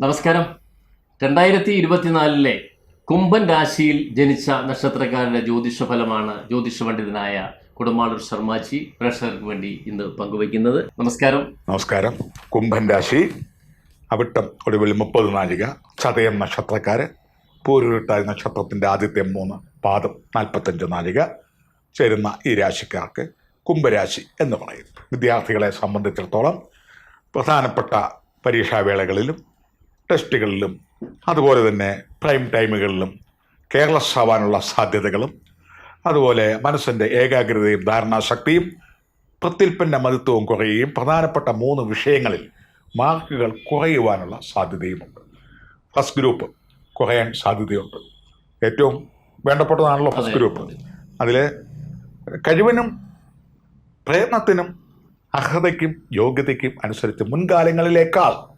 നമസ്കാരം. രണ്ടായിരത്തി ഇരുപത്തിനാലിലെ കുംഭൻ രാശിയിൽ ജനിച്ച നക്ഷത്രക്കാരുടെ ജ്യോതിഷ ഫലമാണ് ജ്യോതിഷ പണ്ഡിതനായ കുടമാളൂർ ശർമാജി പ്രേക്ഷകർക്ക് വേണ്ടി ഇന്ന് പങ്കുവയ്ക്കുന്നത്. നമസ്കാരം. നമസ്കാരം. കുംഭൻ രാശി അവിട്ടം ഒടുവിൽ മുപ്പത് നാലിക ചതയം നക്ഷത്രക്കാര് പൂരുരുട്ടാതി നക്ഷത്രത്തിന്റെ ആദ്യത്തെ മൂന്ന് പാദം നാൽപ്പത്തഞ്ച് നാലിക ചേരുന്ന ഈ രാശിക്കാർക്ക് കുംഭരാശി എന്ന് പറയും വിദ്യാർത്ഥികളെ സംബന്ധിച്ചിടത്തോളം പ്രധാനപ്പെട്ട പരീക്ഷാവേളകളിലും ടെസ്റ്റുകളിലും അതുപോലെ തന്നെ പ്രൈം ടൈമുകളിലും കെയർലെസ് ആവാനുള്ള സാധ്യതകളും അതുപോലെ മനസ്സിന്റെ ഏകാഗ്രതയും ധാരണാശക്തിയും പ്രത്യുൽപ്പന്ന മതിത്വവും കുറയുകയും പ്രധാനപ്പെട്ട മൂന്ന് വിഷയങ്ങളിൽ മാർക്കുകൾ കുറയുവാനുള്ള സാധ്യതയുമുണ്ട്. ഫസ്റ്റ് ഗ്രൂപ്പ് കുറയാൻ സാധ്യതയുണ്ട്. ഏറ്റവും വേണ്ടപ്പെട്ടതാണല്ലോ ഫസ്റ്റ് ഗ്രൂപ്പ് അതിൽ കഴിവിനും പ്രയത്നത്തിനും അർഹതയ്ക്കും യോഗ്യതയ്ക്കും അനുസരിച്ച് മുൻകാലങ്ങളിലേക്കാൾ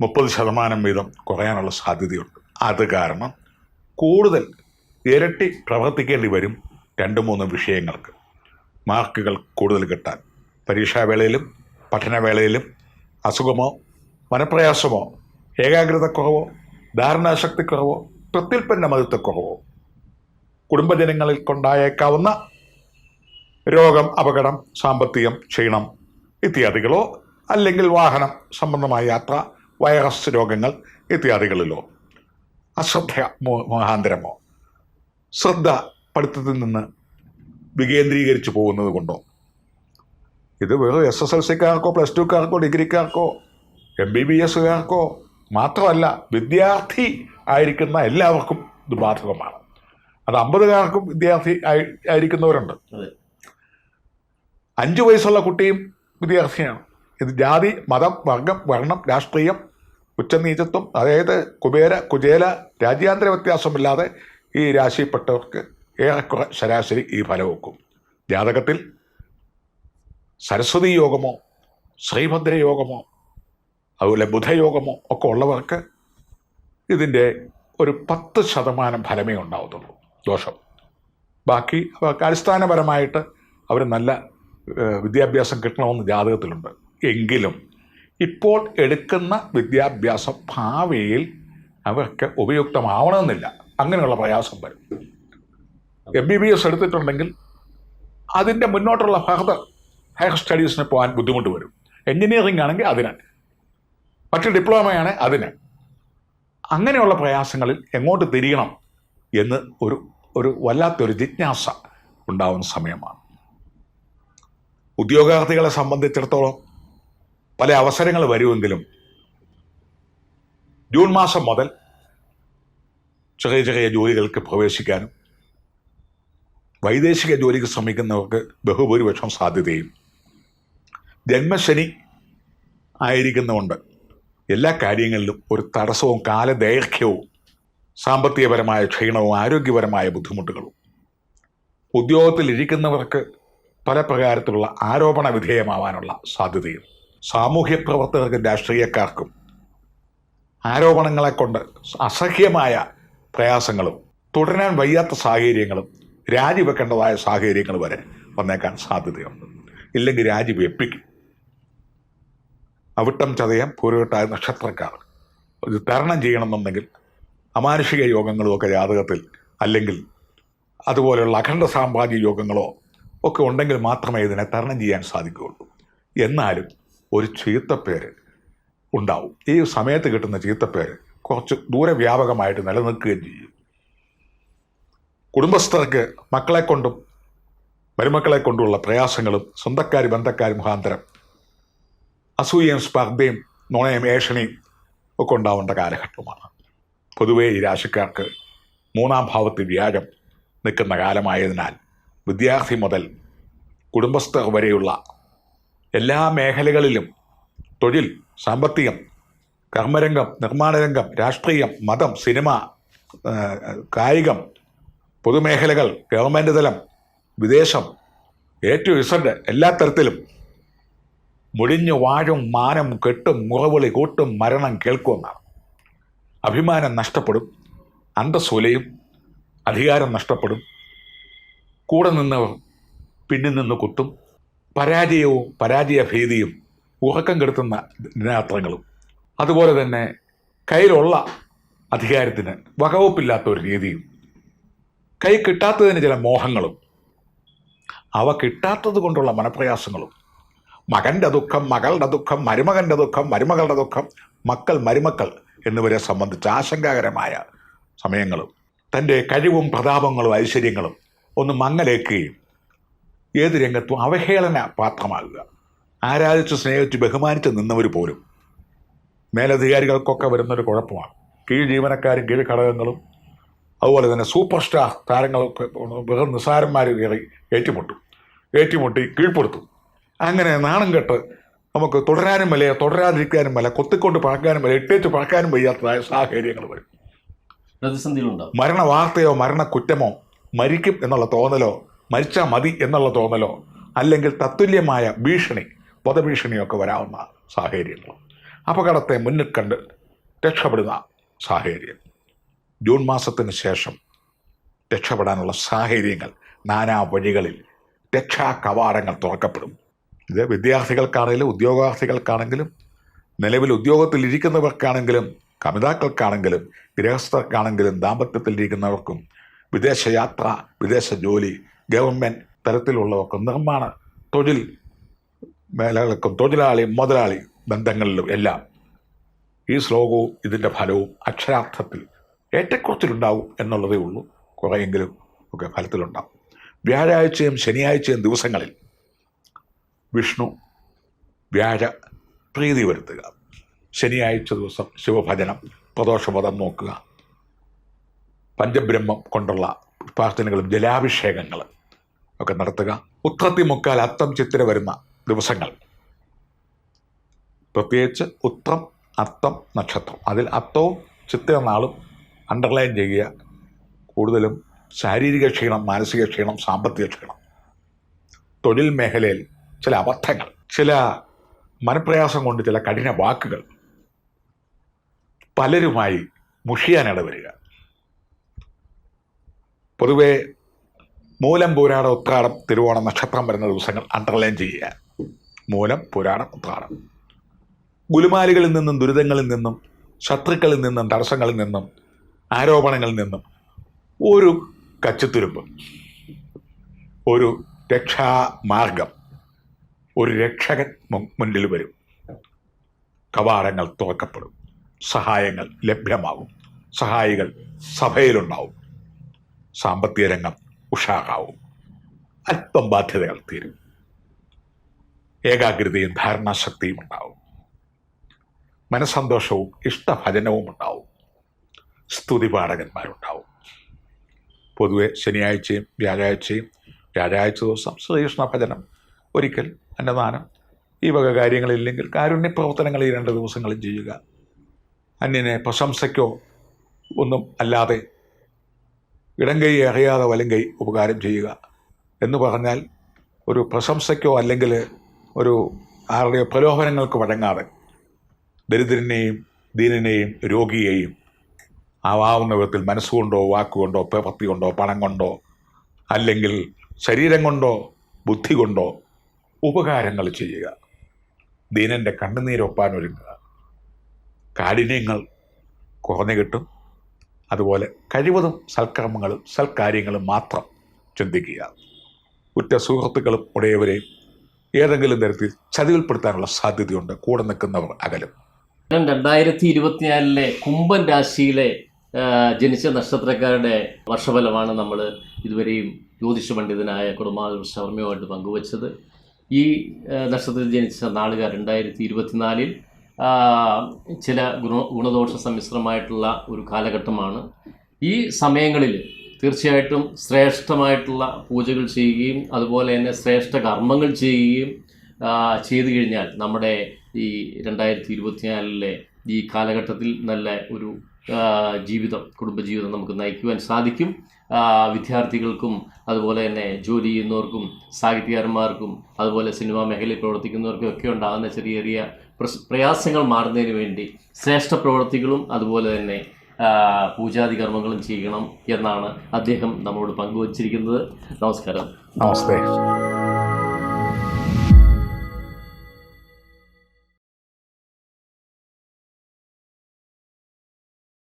മുപ്പത് ശതമാനം വീതം കുറയാനുള്ള സാധ്യതയുണ്ട്. അത് കാരണം കൂടുതൽ ഇരട്ടി പ്രവർത്തിക്കേണ്ടി വരും രണ്ട് മൂന്ന് വിഷയങ്ങൾക്ക്. മാർക്കുകൾ കൂടുതൽ കിട്ടാൻ. പരീക്ഷാവേളയിലും പഠനവേളയിലും അസുഖമോ മനപ്രയാസമോ ഏകാഗ്രതക്കുറവോ ധാരണാശക്തിക്കുറവോ പ്രത്യുൽപ്പന്ന മതിത്വക്കുറവോ കുടുംബജനങ്ങളിൽ കൊണ്ടായേക്കാവുന്ന രോഗം അപകടം സാമ്പത്തികം ക്ഷീണം ഇത്യാദികളോ അല്ലെങ്കിൽ വാഹനം സംബന്ധമായ യാത്ര വൈറസ് രോഗങ്ങൾ ഇത്യാദികളിലോ. അശ്രദ്ധ മഹാന്തരമോ. മുഖാന്തരമോ ശ്രദ്ധ പഠിത്തത്തിൽ നിന്ന് വികേന്ദ്രീകരിച്ചു പോകുന്നത് കൊണ്ടോ? ഇത് വെറും എസ് എസ് എൽ സിക്കാർക്കോ പ്ലസ് ടുക്കാർക്കോ ഡിഗ്രിക്കാർക്കോ എം ബി ബി എസുകാർക്കോ മാത്രമല്ല വിദ്യാർത്ഥി ആയിരിക്കുന്ന എല്ലാവർക്കും ഇത് ബാധകമാണ്. അത് അമ്പതുകാർക്കും വിദ്യാർത്ഥി ആയിരിക്കുന്നവരുണ്ട്. അഞ്ചു വയസ്സുള്ള കുട്ടിയും വിദ്യാർത്ഥിയാണ്. ഇത് ജാതി മതം വർഗം വർണം രാഷ്ട്രീയം ഉച്ചനീചത്വം അതായത് കുബേര കുചേല രാജ്യാന്തര വ്യത്യാസമില്ലാതെ ഈ രാശിയിൽപ്പെട്ടവർക്ക് ഏറെക്കുറെ ശരാശരി ഈ ഫലം വെക്കും ജാതകത്തിൽ സരസ്വതി യോഗമോ ശ്രീഭദ്ര യോഗമോ അതുപോലെ ബുധയോഗമോ ഒക്കെ ഉള്ളവർക്ക് ഇതിന്റെ ഒരു പത്ത് ശതമാനം ഫലമേ ഉണ്ടാവത്തുള്ളൂ. ദോഷം. ബാക്കി അവർക്ക് അടിസ്ഥാനപരമായിട്ട് അവർ നല്ല വിദ്യാഭ്യാസം കിട്ടണമെന്ന് ജാതകത്തിലുണ്ട്. എങ്കിലും ഇപ്പോൾ എടുക്കുന്ന വിദ്യാഭ്യാസ ഭാവിയിൽ അവർക്ക് ഉപയുക്തമാവണമെന്നില്ല. അങ്ങനെയുള്ള പ്രയാസം വരും. എം ബി ബി എസ് എടുത്തിട്ടുണ്ടെങ്കിൽ അതിന്റെ മുന്നോട്ടുള്ള ഫർദർ ഹയർ സ്റ്റഡീസിന് പോകാൻ ബുദ്ധിമുട്ട് വരും. എൻജിനീയറിംഗ് ആണെങ്കിൽ അതിന്. മറ്റ് ഡിപ്ലോമയാണ് അതിന്. അങ്ങനെയുള്ള പ്രയാസങ്ങളിൽ എങ്ങോട്ട് തിരിയണം എന്ന് ഒരു ഒരു വല്ലാത്തൊരു ജിജ്ഞാസ ഉണ്ടാവുന്ന സമയമാണ്. ഉദ്യോഗാർത്ഥികളെ സംബന്ധിച്ചിടത്തോളം പല അവസരങ്ങൾ വരുമെങ്കിലും ജൂൺ മാസം മുതൽ ചെറിയ ചെറിയ ജോലികൾക്ക് പ്രവേശിക്കാനും വൈദേശിക ജോലിക്ക് ശ്രമിക്കുന്നവർക്ക് ബഹുഭൂരിപക്ഷം സാധ്യതയും. ജന്മശനി ആയിരിക്കുന്നതുകൊണ്ട് എല്ലാ കാര്യങ്ങളിലും ഒരു തടസ്സവും കാലദൈർഘ്യവും സാമ്പത്തികപരമായ ക്ഷീണവും ആരോഗ്യപരമായ ബുദ്ധിമുട്ടുകളും. ഉദ്യോഗത്തിൽ ഇരിക്കുന്നവർക്ക് പല പ്രകാരത്തിലുള്ള ആരോപണ വിധേയമാവാനുള്ള സാധ്യതയും. സാമൂഹ്യ പ്രവർത്തകർക്കും രാഷ്ട്രീയക്കാർക്കും ആരോപണങ്ങളെ കൊണ്ട് അസഹ്യമായ പ്രയാസങ്ങളും തുടരാൻ വയ്യാത്ത സാഹചര്യങ്ങളും രാജിവെക്കേണ്ടതായ സാഹചര്യങ്ങൾ വരെ വന്നേക്കാൻ സാധ്യതയുണ്ട്. ഇല്ലെങ്കിൽ രാജിവെപ്പിക്കും അവിട്ടം ചതയം പൂരവിട്ടായ നക്ഷത്രക്കാർ ഇത് തരണം ചെയ്യണമെന്നുണ്ടെങ്കിൽ അമാനുഷിക യോഗങ്ങളും ഒക്കെ ജാതകത്തിൽ അല്ലെങ്കിൽ അതുപോലെയുള്ള അഖണ്ഡ സാമ്രാജ്യ യോഗങ്ങളോ ഒക്കെ ഉണ്ടെങ്കിൽ മാത്രമേ ഇതിനെ തരണം ചെയ്യാൻ സാധിക്കുകയുള്ളൂ. എന്നാലും ഒരു ചീത്തപ്പേര് ഉണ്ടാവും. ഈ സമയത്ത് കിട്ടുന്ന ചീത്തപ്പേര് കുറച്ച് ദൂരവ്യാപകമായിട്ട് നിലനിൽക്കുകയും ചെയ്യും. കുടുംബസ്ഥർക്ക് മക്കളെ കൊണ്ടും മരുമക്കളെ കൊണ്ടുള്ള പ്രയാസങ്ങളും സ്വന്തക്കാർ ബന്ധക്കാർ മുഖാന്തരം അസൂയയും സ്പർദ്ധയും നുണയും ഏഷണിയും ഒക്കെ ഉണ്ടാവേണ്ട കാലഘട്ടമാണ്. പൊതുവേ ഈ രാശിക്കാർക്ക് മൂന്നാം ഭാവത്തിൽ വ്യാഴം നിൽക്കുന്ന കാലമായതിനാൽ വിദ്യാർത്ഥി മുതൽ കുടുംബസ്ഥർ വരെയുള്ള എല്ലാ മേഖലകളിലും തൊഴിൽ സാമ്പത്തികം കർമ്മരംഗം നിർമ്മാണരംഗം രാഷ്ട്രീയം മതം സിനിമ കായികം പൊതുമേഖലകൾ ഗവൺമെന്റ് തലം വിദേശം എ ടു ഇസഡ് എല്ലാ തരത്തിലും മുടിഞ്ഞു വാഴും മാനം കെട്ടും മുറവിളി കൂട്ടും മരണം കേൾക്കുമെന്നാണ് അഭിമാനം നഷ്ടപ്പെടും അന്തസ്സുലയും അധികാരം നഷ്ടപ്പെടും കൂടെ നിന്നവർ പിന്നിൽ നിന്ന് കുത്തും പരാജയവും പരാജയ ഭീതിയും ഉറക്കം കെടുത്തുന്ന ദിനാത്രങ്ങളും. അതുപോലെ തന്നെ കയ്യിലുള്ള അധികാരത്തിന് വകവപ്പില്ലാത്ത ഒരു രീതിയും കൈ കിട്ടാത്തതിന് ചില മോഹങ്ങളും അവ കിട്ടാത്തത് കൊണ്ടുള്ള മനപ്രയാസങ്ങളും മകന്റെ ദുഃഖം മകളുടെ ദുഃഖം മരുമകന്റെ ദുഃഖം മരുമകളുടെ ദുഃഖം മക്കൾ മരുമക്കൾ എന്നിവരെ സംബന്ധിച്ച് ആശങ്കാകരമായ സമയങ്ങളും തന്റെ കഴിവും പ്രതാപങ്ങളും ഐശ്വര്യങ്ങളും ഒന്ന് മങ്ങലേക്കുകയും ഏത് രംഗത്തും അവഹേളന പാത്രമാകുക. ആരാധിച്ച് സ്നേഹിച്ച് ബഹുമാനിച്ച് നിന്നവർ പോലും. മേലധികാരികൾക്കൊക്കെ വരുന്നൊരു കുഴപ്പമാണ്. കീഴ് ജീവനക്കാരും കീഴ് ഘടകങ്ങളും അതുപോലെ തന്നെ സൂപ്പർ സ്റ്റാർ താരങ്ങളൊക്കെ വെറും നിസ്സാരന്മാർ കയറി ഏറ്റുമുട്ടും. ഏറ്റുമുട്ടി കീഴ്പ്പെടുത്തും. അങ്ങനെ നാണം കെട്ട് നമുക്ക് തുടരാനും വല്ല തുടരാതിരിക്കാനും വല്ല കൊത്തിക്കൊണ്ട് പറക്കാനും വല്ല ഇട്ടേറ്റ് പറക്കാനും വയ്യാത്തതായ സാഹചര്യങ്ങൾ വരും. മരണ വാർത്തയോ മരണക്കുറ്റമോ മരിക്കും എന്നുള്ള തോന്നലോ മരിച്ചാൽ മതി എന്നുള്ള തോന്നലോ? അല്ലെങ്കിൽ തത്തുല്യമായ ഭീഷണി വധഭീഷണിയൊക്കെ വരാവുന്ന സാഹചര്യങ്ങളോ? അപകടത്തെ മുന്നിൽ കണ്ട് രക്ഷപ്പെടുന്ന സാഹചര്യം. ജൂൺ മാസത്തിന് ശേഷം രക്ഷപ്പെടാനുള്ള സാഹചര്യങ്ങൾ നാനാ വഴികളിൽ രക്ഷാ കവാടങ്ങൾ തുറക്കപ്പെടും. ഇത് വിദ്യാർത്ഥികൾക്കാണെങ്കിലും ഉദ്യോഗാർത്ഥികൾക്കാണെങ്കിലും നിലവിൽ ഉദ്യോഗത്തിലിരിക്കുന്നവർക്കാണെങ്കിലും കമിതാക്കൾക്കാണെങ്കിലും ഗൃഹസ്ഥർക്കാണെങ്കിലും ദാമ്പത്യത്തിലിരിക്കുന്നവർക്കും വിദേശയാത്ര വിദേശ ജോലി ഗവൺമെന്റ് തരത്തിലുള്ളവർക്കും നിർമ്മാണ തൊഴിൽ മേഖലകൾക്കും തൊഴിലാളി മുതലാളി ബന്ധങ്ങളിലും എല്ലാം ഈ ശ്ലോകവും ഇതിന്റെ ഫലവും അക്ഷരാർത്ഥത്തിൽ ഏറ്റക്കുറച്ചിലുണ്ടാവും എന്നുള്ളതേ ഉള്ളൂ. കുറേയെങ്കിലും ഒക്കെ ഫലത്തിലുണ്ടാവും. വ്യാഴാഴ്ചയും ശനിയാഴ്ചയും ദിവസങ്ങളിൽ വിഷ്ണു വ്യാഴ പ്രീതി വരുത്തുക. ശനിയാഴ്ച ദിവസം ശിവഭജനം പ്രദോഷപദം നോക്കുക. പഞ്ചബ്രഹ്മം കൊണ്ടുള്ള പ്രാർത്ഥനകളും ജലാഭിഷേകങ്ങളും ഒക്കെ നടത്തുക. ഉത്രത്തി മുക്കാൽ അത്തം ചിത്തിര വരുന്ന ദിവസങ്ങൾ. പ്രത്യേകിച്ച് ഉത്രം അത്തം നക്ഷത്രം. അതിൽ അത്തവും ചിത്തിര നാളും അണ്ടർലൈൻ ചെയ്യുക. കൂടുതലും ശാരീരിക ക്ഷീണം മാനസിക ക്ഷീണം സാമ്പത്തിക ക്ഷീണം. തൊഴിൽ മേഖലയിൽ ചില അബദ്ധങ്ങൾ ചില മനപ്രയാസം കൊണ്ട് ചില കഠിന വാക്കുകൾ. പലരുമായി മുഷിയാനിട വരിക. പൊതുവെ മൂലം പൂരാടം ഉത്രാടം തിരുവോണം നക്ഷത്രം വരുന്ന ദിവസങ്ങൾ അണ്ടർലൈൻ ചെയ്യുക. മൂലം പുരാണം ഉത്രാടം. ഗുലുമാലികളിൽ നിന്നും ദുരിതങ്ങളിൽ നിന്നും ശത്രുക്കളിൽ നിന്നും തടസ്സങ്ങളിൽ നിന്നും ആരോപണങ്ങളിൽ നിന്നും ഒരു കച്ചിത്തുരുമ്പ് ഒരു രക്ഷാമാർഗം ഒരു രക്ഷകൻ മുന്നിൽ വരും. കവാടങ്ങൾ തുറക്കപ്പെടും. സഹായങ്ങൾ ലഭ്യമാകും. സഹായികൾ സഭയിലുണ്ടാവും. സാമ്പത്തിക രംഗം ഉഷാറാവും. അല്പം ബാധ്യതകൾ തീരും. ഏകാഗ്രതയും ധാരണാശക്തിയും ഉണ്ടാവും. മനസ്സന്തോഷവും ഇഷ്ടഭജനവും ഉണ്ടാവും. സ്തുതി പാഠകന്മാരുണ്ടാവും പൊതുവെ ശനിയാഴ്ചയും വ്യാഴാഴ്ചയും വ്യാഴാഴ്ച ദിവസം ശ്രീകൃഷ്ണ ഭജനം ഒരിക്കൽ അന്നദാനം. ഈ വക കാര്യങ്ങളില്ലെങ്കിൽ കാരുണ്യ പ്രവർത്തനങ്ങൾ ഈ രണ്ട് ദിവസങ്ങളിൽ ചെയ്യുക. അന്യനെ പ്രശംസയ്ക്കോ ഒന്നും അല്ലാതെ ഇടം കൈ അറിയാതെ വലം കൈ ഉപകാരം ചെയ്യുക എന്ന് പറഞ്ഞാൽ ഒരു പ്രശംസയ്ക്കോ അല്ലെങ്കിൽ ഒരു ആരുടെയോ പ്രലോഭനങ്ങൾക്ക് വഴങ്ങാതെ ദരിദ്രനെയും ദീനനെയും രോഗിയെയും ആവാവുന്ന വിധത്തിൽ മനസ്സുകൊണ്ടോ വാക്കുകൊണ്ടോ പ്രവൃത്തി കൊണ്ടോ പണം കൊണ്ടോ അല്ലെങ്കിൽ ശരീരം കൊണ്ടോ ബുദ്ധി കൊണ്ടോ ഉപകാരങ്ങൾ ചെയ്യുക. ദീനന്റെ കണ്ണുനീരൊപ്പാൻ ഒരുങ്ങുക കാഠിന്യങ്ങൾ കുറഞ്ഞു കിട്ടും. അതുപോലെ കഴിവതും സൽക്കർമ്മങ്ങളും സൽക്കാര്യങ്ങളും മാത്രം ചിന്തിക്കുക. ഉറ്റ സുഹൃത്തുക്കളും ഉടയവരെയും ഏതെങ്കിലും തരത്തിൽ ചതിവിൽപ്പെടുത്താനുള്ള സാധ്യതയുണ്ട്. കൂടെ നിൽക്കുന്നവർ അകലും. രണ്ടായിരത്തി ഇരുപത്തിനാലിലെ കുംഭൻ രാശിയിലെ ജനിച്ച നക്ഷത്രക്കാരുടെ വർഷഫലമാണ് നമ്മൾ ഇതുവരെയും ജ്യോതിഷ പണ്ഡിതനായ കുടുംബാളൂർ ശർമ്മയുമായിട്ട് പങ്കുവച്ചത്. ഈ നക്ഷത്രത്തിൽ ജനിച്ച നാളുകാർ രണ്ടായിരത്തി ഇരുപത്തിനാലിൽ ചില ഗുണ ഗുണദോഷ സമ്മിശ്രമായിട്ടുള്ള ഒരു കാലഘട്ടമാണ്. ഈ സമയങ്ങളിൽ തീർച്ചയായിട്ടും ശ്രേഷ്ഠമായിട്ടുള്ള പൂജകൾ ചെയ്യുകയും അതുപോലെ തന്നെ ശ്രേഷ്ഠ കർമ്മങ്ങൾ ചെയ്യുകയും ചെയ്തു കഴിഞ്ഞാൽ നമ്മുടെ ഈ രണ്ടായിരത്തി ഇരുപത്തിനാലിലെ ഈ കാലഘട്ടത്തിൽ നല്ല ഒരു ജീവിതം കുടുംബജീവിതം നമുക്ക് നയിക്കുവാൻ സാധിക്കും. വിദ്യാർത്ഥികൾക്കും അതുപോലെ തന്നെ ജോലി ചെയ്യുന്നവർക്കും സാഹിത്യകാരന്മാർക്കും അതുപോലെ സിനിമാ മേഖലയിൽ പ്രവർത്തിക്കുന്നവർക്കും ഒക്കെ ഉണ്ടാകുന്ന ചെറിയ ചെറിയ പ്രയാസങ്ങൾ മാറുന്നതിന് വേണ്ടി ശ്രേഷ്ഠ പ്രവൃത്തികളും അതുപോലെ തന്നെ പൂജാതി കർമ്മങ്ങളും ചെയ്യണം എന്നാണ് അദ്ദേഹം നമ്മളോട് പങ്കുവച്ചിരിക്കുന്നത്. നമസ്കാരം. നമസ്തേ.